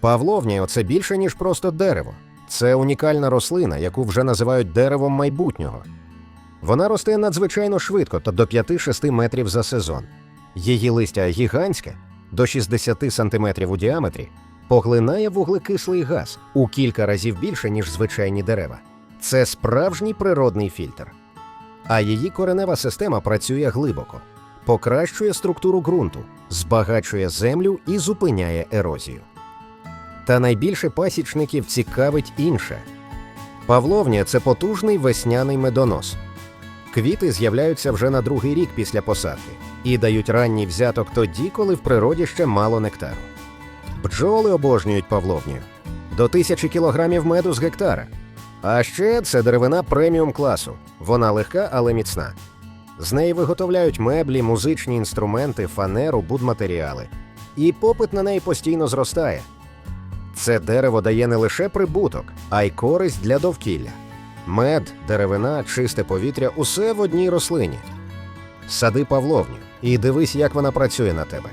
Павловня це більше, ніж просто дерево. Це унікальна рослина, яку вже називають деревом майбутнього. Вона росте надзвичайно швидко, та до 5-6 метрів за сезон. Її листя гігантське, до 60 сантиметрів у діаметрі, поглинає вуглекислий газ у кілька разів більше, ніж звичайні дерева. Це справжній природний фільтр. А її коренева система працює глибоко, покращує структуру ґрунту, збагачує землю і зупиняє ерозію. Та найбільше пасічників цікавить інше. Павловня це потужний весняний медонос. Квіти з'являються вже на другий рік після посадки і дають ранній взяток тоді, коли в природі ще мало нектару. Бджоли обожнюють павловнію до тисячі кілограмів меду з гектара. А ще це деревина преміум класу. Вона легка, але міцна. З неї виготовляють меблі, музичні інструменти, фанеру, будматеріали. І попит на неї постійно зростає. Це дерево дає не лише прибуток, а й користь для довкілля. Мед, деревина, чисте повітря усе в одній рослині. Сади павловню і дивись, як вона працює на тебе.